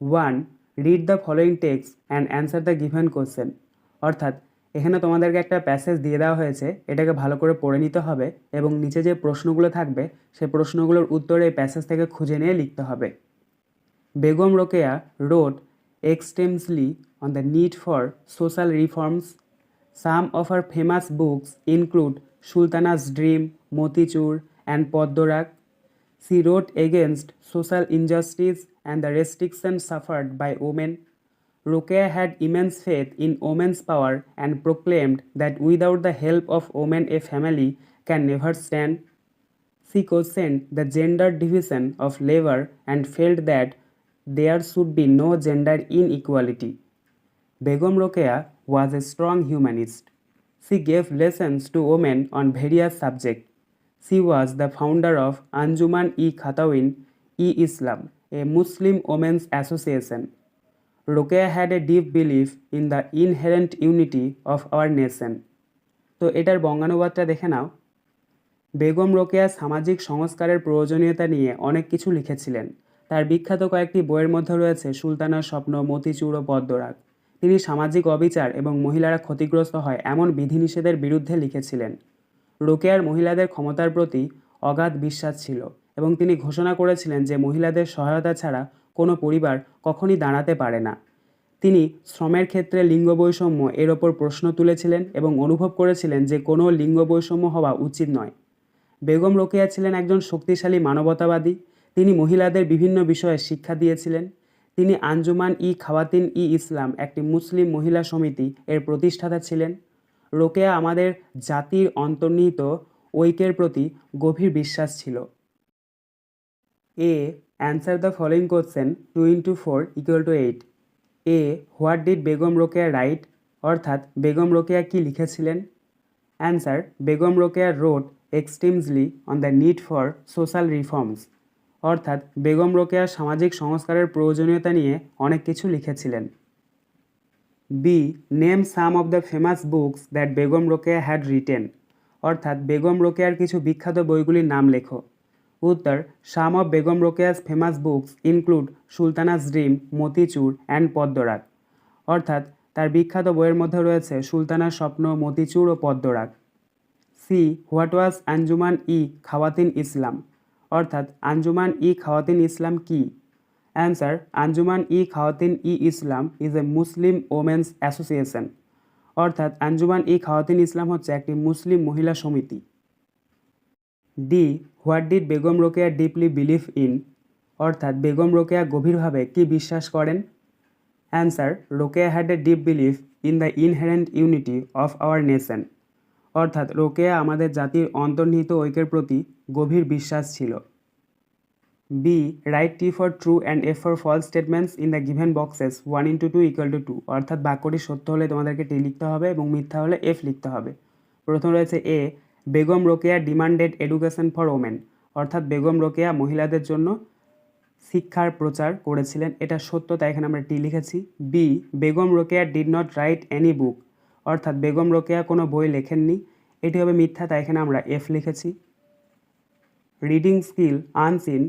one read the following text and answer the given question অর্থাৎ এখানে তোমাদেরকে একটা প্যাসেজ দিয়ে দেওয়া হয়েছে এটাকে ভালো করে পড়ে নিতে হবে এবং নিচে যে প্রশ্নগুলো থাকবে সেই প্রশ্নগুলোর উত্তর এই প্যাসেজ থেকে খুঁজে নিয়ে লিখতে হবে Begum Rokeya wrote extensively on the need for social reforms. Some of her famous books include Sultana's Dream, Motichur, and Poddorak. She wrote against social injustice and the restrictions suffered by women. Rokeya had immense faith in women's power and proclaimed that without the help of women, a family can never stand. She questioned the gender division of labor and felt that there should be no gender inequality. Begum Rokeya was a strong humanist. She gave lessons to women on various subjects. She was the founder of Anjuman e Khatawin e Islam, a Muslim women's association. Rokeya had a deep belief in the inherent unity of our nation. তো এটার বঙ্গানুবাদটা দেখে নাও। বেগম রোকেয়া সামাজিক সংস্কারের প্রয়োজনীয়তা নিয়ে অনেক কিছু লিখেছিলেন। তার বিখ্যাত কয়েকটি বইয়ের মধ্যে রয়েছে সুলতানার স্বপ্ন, মতিচুর ও পদ্মরাগ। তিনি সামাজিক অবিচার এবং মহিলারা ক্ষতিগ্রস্ত হয় এমন বিধিনিষেধের বিরুদ্ধে লিখেছিলেন। রোকেয়ার মহিলাদের ক্ষমতার প্রতি অগাধ বিশ্বাস ছিল। এবং তিনি ঘোষণা করেছিলেন যে মহিলাদের সহায়তা ছাড়া কোনো পরিবার কখনই দাঁড়াতে পারে না। তিনি শ্রমের ক্ষেত্রে লিঙ্গ বৈষম্য এর ওপর প্রশ্ন তুলেছিলেন এবং অনুভব করেছিলেন যে কোনো লিঙ্গ বৈষম্য হওয়া উচিত নয়। বেগম রোকেয়া ছিলেন একজন শক্তিশালী মানবতাবাদী। তিনি মহিলাদের বিভিন্ন বিষয়ে শিক্ষা দিয়েছিলেন। তিনি আঞ্জুমান ই খাওয়াতিন ই ইসলাম একটি মুসলিম মহিলা সমিতি এর প্রতিষ্ঠাতা ছিলেন। রোকেয়া আমাদের জাতির অন্তর্নিহিত ঐক্যের প্রতি গভীর বিশ্বাস ছিল। A answer the following question two into four equal to eight A what did Begum Rokeya write অর্থাৎ বেগম রোকেয়া কি লিখেছিলেন? Answer Begum Rokeya wrote extensively on the need for social reforms অর্থাৎ বেগম রোকেয়া সামাজিক সংস্কারের প্রয়োজনীয়তা নিয়ে অনেক কিছু লিখেছিলেন। B name some of the famous books that Begum Rokeya had written অর্থাৎ বেগম রোকেয়ার কিছু বিখ্যাত বইগুলির নাম লেখো। উত্তর some of Begum Rokeya's famous books include Sultana's dream Motichur and Padmarag. অর্থাৎ, তার বিখ্যাত বইয়ের মধ্যে রয়েছে সুলতানার স্বপ্ন, মতিচুর ও Padmarag. C, what was Anjuman e Khawatin Islam? অর্থাৎ, আঞ্জুমান ই খাওয়াতিন ইসলাম কি? Answer, Anjuman e Khawatin e Islam is a Muslim women's association অর্থাৎ, আঞ্জুমান ই খাওয়াতিন ইসলাম হচ্ছে একটি মুসলিম মহিলা সমিতি। D what did Begum Rokeya deeply believe in অর্থাৎ বেগম রোকেয়া গভীরভাবে কি বিশ্বাস করেন? Answer Rokeya had a deep belief in the inherent unity of our nation অর্থাৎ রোকেয়া আমাদের জাতির অন্তর্নিহিত ঐক্যের প্রতি গভীর বিশ্বাস ছিল। B write T for true and F for false statements in the given boxes one into two equal to two অর্থাৎ বাক্যটি সত্য হলে তোমাদেরকে টি লিখতে হবে এবং মিথ্যা হলে এফ লিখতে হবে। প্রথম রয়েছে A Begum Rokeya demanded education for women, অর্থাৎ বেগম রোকেয়া মহিলাদের জন্য শিক্ষার প্রচার করেছিলেন। এটা সত্য, তাই এখানে আমরা টি লিখেছি। B Begum Rokeya did not write any book অর্থাৎ বেগম রোকেয়া কোনো বই লেখেননি। এটি হবে মিথ্যা, তাই এখানে আমরা এফ লিখেছি। Reading skill unseen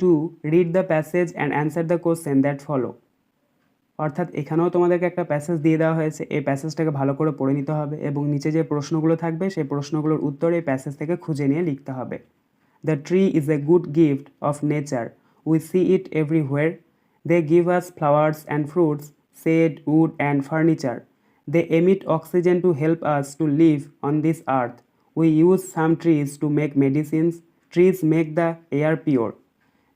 two read the passage and answer the question that follow অর্থাৎ এখানেও তোমাদেরকে একটা প্যাসেজ দিয়ে দেওয়া হয়েছে, এই প্যাসেজটাকে ভালো করে পড়ে নিতে হবে এবং নিচে যে প্রশ্নগুলো থাকবে, সেই প্রশ্নগুলোর উত্তর এই প্যাসেজ থেকে খুঁজে নিয়ে লিখতে হবে the tree is a good gift of nature we see it everywhere they give us flowers and fruits shade wood and furniture they emit oxygen to help us to live on this earth We use some trees to make medicines. Trees make the air pure.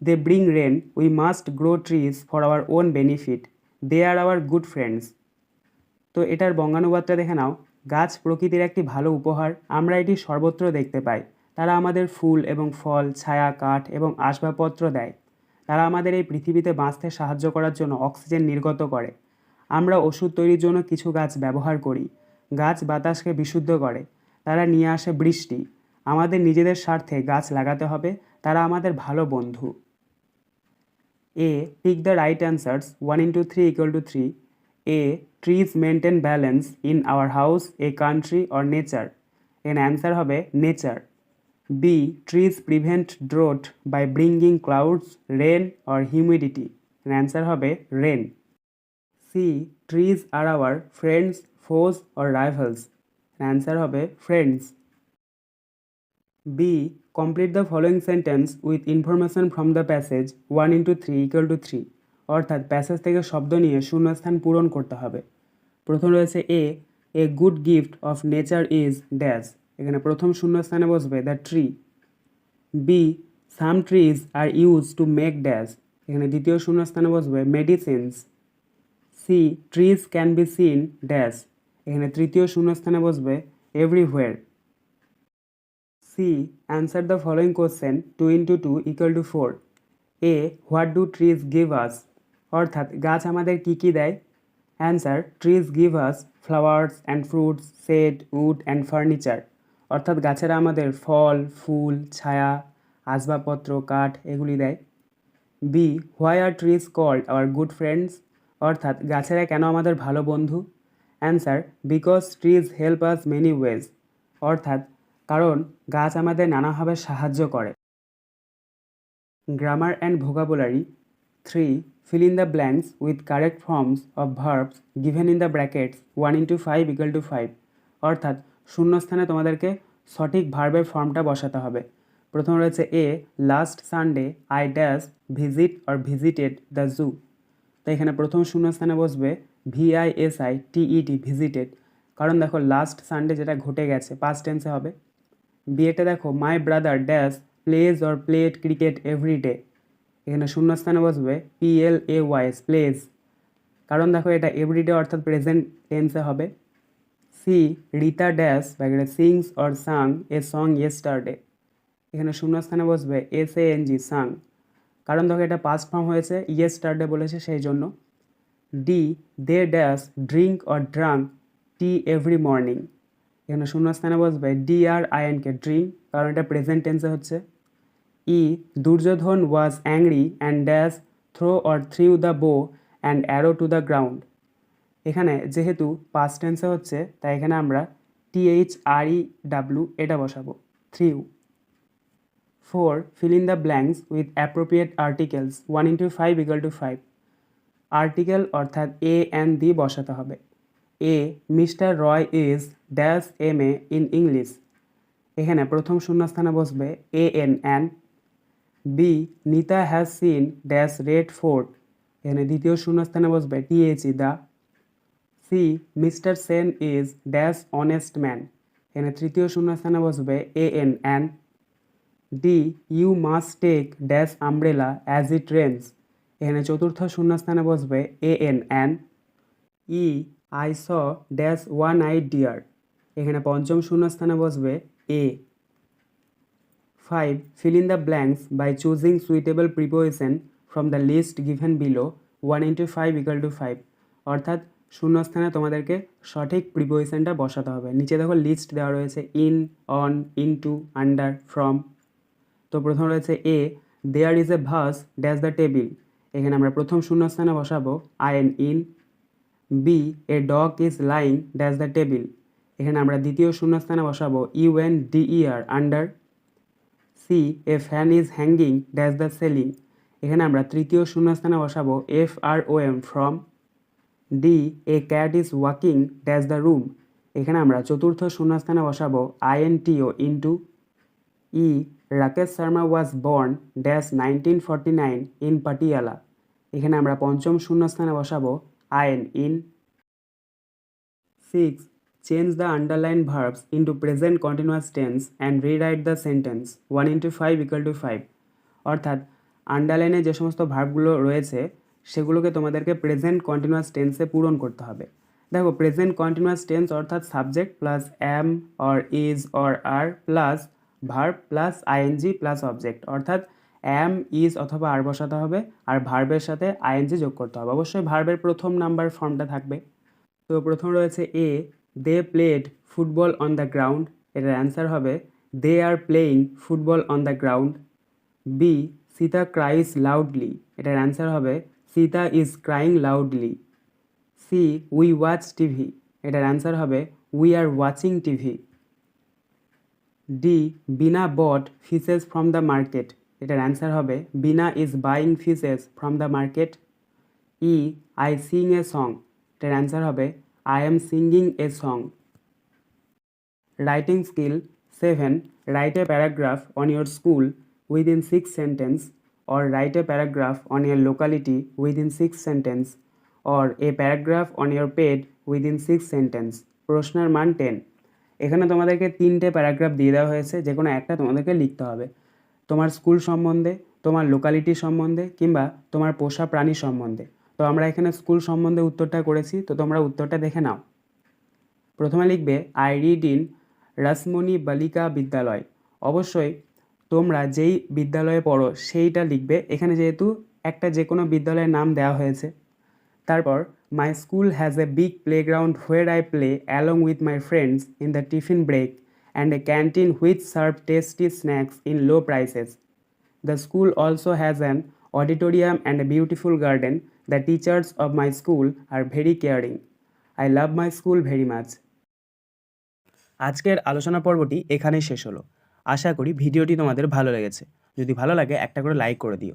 They bring rain. We must grow trees for our own benefit. They are our good friends. তো এটার বঙ্গানুবাদটা দেখে নাও। গাছ প্রকৃতির একটি ভালো উপহার। আমরা এটি সর্বত্র দেখতে পাই। তারা আমাদের ফুল এবং ফল, ছায়া, কাঠ এবং আসবাবপত্র দেয়। তারা আমাদের এই পৃথিবীতে বাঁচতে সাহায্য করার জন্য অক্সিজেন নির্গত করে। আমরা ওষুধ তৈরির জন্য কিছু গাছ ব্যবহার করি। গাছ বাতাসকে বিশুদ্ধ করে। তারা নিয়ে আসে বৃষ্টি। আমাদের নিজেদের স্বার্থে গাছ লাগাতে হবে। তারা আমাদের ভালো বন্ধু। A. Pick the right answers 1 into 3 equal to 3. A. Trees maintain balance in our house, a country or nature. এখানে অ্যান্সার হবে nature B trees prevent drought by bringing clouds rain or humidity answer হবে rain C trees are our friends foes or rivals answer হবে friends B complete the following sentence with information from the passage one into three equal to three অর্থাৎ passage থেকে শব্দ নিয়ে শূন্যস্থান পূরণ করতে হবে। প্রথম রয়েছে A A good gift of nature is dash এখানে প্রথম শূন্যস্থানে বসবে the tree B some trees are use to make dash এখানে দ্বিতীয় শূন্যস্থানে বসবে medicines C trees can be seen dash এখানে তৃতীয় শূন্যস্থানে বসবে everywhere C answer the following question two into two equal to four A what do trees give us অর্থাৎ গাছ আমাদের কী কী দেয়? Answer trees give us flowers and fruits shade wood and furniture অর্থাৎ গাছেরা আমাদের ফল, ফুল, ছায়া, আসবাবপত্র, কাঠ এগুলি দেয়। B why are trees called our good friends অর্থাৎ গাছেরা কেন আমাদের ভালো বন্ধু? Answer because trees help us many ways অর্থাৎ কারণ গাছ আমাদের নানাভাবে সাহায্য করে। Grammar and vocabulary three fill in the blanks with correct forms of verbs given in the brackets one into five equal to five অর্থাৎ শূন্যস্থানে তোমাদেরকে সঠিক ভার্বের ফর্মটা বসাতে হবে। প্রথম রয়েছে A last Sunday I dash visit or visited the zoo তো এখানে প্রথম শূন্যস্থানে বসবে V I S V I S I T E D visited কারণ দেখো লাস্ট সানডে যেটা ঘটে গেছে পাস্ট টেন্সে হবে। বিয়েটা দেখো my brother dash plays or played cricket every day এখানে শূন্যস্থানে বসবে P L A Y S plays কারণ দেখো, এটা এভরিডে অর্থাৎ প্রেজেন্ট টেন্সে হবে। C Rita dash ব্যাগেটে sings or sang a song yesterday এখানে শূন্যস্থানে বসবে এস এ এন জি সাং কারণ দেখো, এটা পাস্ট ফর্ম হয়েছে ইয়েস্টারডে বলেছে সেই জন্য। D they dash drink or drank tea every morning এখানে শূন্যস্থানে বসবে D R I N K drink কারণ এটা প্রেজেন্ট টেন্সে হচ্ছে। E Duryodhan was angry and dash throw or threw the bow and arrow to the ground এখানে যেহেতু past টেন্সে হচ্ছে, তাই এখানে আমরা টিএইচ আর ই ডাব্লু এটা বসাবো। Threw four fill in the blanks with appropriate articles one into five equal to five article অর্থাৎ এ অ্যান্ড দি বসাতে হবে। A Mr Roy is dash M A in English এখানে প্রথম শূন্যস্থানে বসবে A N an B Nita has seen dash Red Fort এখানে দ্বিতীয় শূন্যস্থানে বসবে T H E the C Mr Sen is dash honest man এখানে তৃতীয় শূন্যস্থানে বসবে A N an D you must take dash umbrella as it rains এখানে চতুর্থ শূন্যস্থানে বসবে A N an E I saw dash one eyed deer এখানে পঞ্চম শূন্যস্থানে বসবে A five fill in the blanks by choosing suitable preposition from the list given below. One into five equal to five অর্থাৎ শূন্যস্থানে তোমাদেরকে সঠিক প্রিপোজিশনটা বসাতে হবে। নিচে দেখো লিস্ট দেওয়া রয়েছে in on in to under from তো প্রথম রয়েছে A there is a vase dash the table এখানে আমরা প্রথম শূন্যস্থানে বসাবো I N in B a dog is lying dash the table এখানে আমরা দ্বিতীয় শূন্যস্থানে বসাবো U N D E R under C a fan is hanging dash the ceiling এখানে আমরা তৃতীয় শূন্যস্থানে বসাবো F R O M from D a cat is walking dash the room এখানে আমরা চতুর্থ শূন্যস্থানে বসাবো I N T O into E Rakesh Sharma was born dash nineteen forty nine in Patiala এখানে আমরা পঞ্চম শূন্যস্থানে বসাবো N in six change the underline verbs into present continuous tense and rewrite the sentence one into five equal to five অর্থাৎ আন্ডারলাইনে যে সমস্ত ভার্বগুলো রয়েছে, সেগুলোকে তোমাদেরকে প্রেজেন্ট কন্টিনিউয়াস টেন্সে পূরণ করতে হবে। দেখো প্রেজেন্ট কন্টিনিউয়াস টেন্স অর্থাৎ subject plus am or is or are plus verb plus I N G plus object অর্থাৎ অ্যাম ইজ অথবা আর বসাতে হবে, আর ভার্বের সাথে আইএনজি যোগ করতে হবে। অবশ্যই ভার্বের প্রথম নাম্বার ফর্মটা থাকবে। তো প্রথম রয়েছে A they played football on the ground এটার অ্যান্সার হবে they are playing football on the ground B Sita cries loudly এটার অ্যান্সার হবে, Sita is crying loudly C we watch TV এটার অ্যান্সার হবে we are watching TV D Bina bought fishes from the market এটার answer হবে Bina is buying fishes from the market E I sing a song এটার answer হবে I am singing a song writing skill seven write a paragraph on your school within six sentence or write a paragraph on your locality within six sentence or a paragraph on your pet within six sentence. প্রশ্নের মান ten এখানে তোমাদেরকে তিনটে paragraph দিয়ে দেওয়া হয়েছে যে কোনো একটা তোমাদেরকে লিখতে হবে। তোমার স্কুল সম্বন্ধে, তোমার লোকালিটি সম্বন্ধে কিংবা তোমার পোষা প্রাণী সম্বন্ধে। তো আমরা এখানে স্কুল সম্বন্ধে উত্তরটা করেছি, তো তোমরা উত্তরটা দেখে নাও। প্রথমে লিখবে আই রিড ইন রাসমণি বালিকা বিদ্যালয় অবশ্যই তোমরা যেই বিদ্যালয়ে পড়ো, সেইটা লিখবে। এখানে যেহেতু একটা যে কোনো বিদ্যালয়ের নাম দেওয়া হয়েছে। তারপর my school has a big playground where I play along with my friends in the tiffin break and a canteen which serve tasty snacks in low prices The school also has an auditorium and a beautiful garden. The teachers of my school are very caring. I love my school very much. আজকের আলোচনা পর্বটি এখানেই শেষ হলো আশা করি ভিডিওটি তোমাদের ভালো লেগেছে যদি ভালো লাগে একটা করে লাইক করে দিও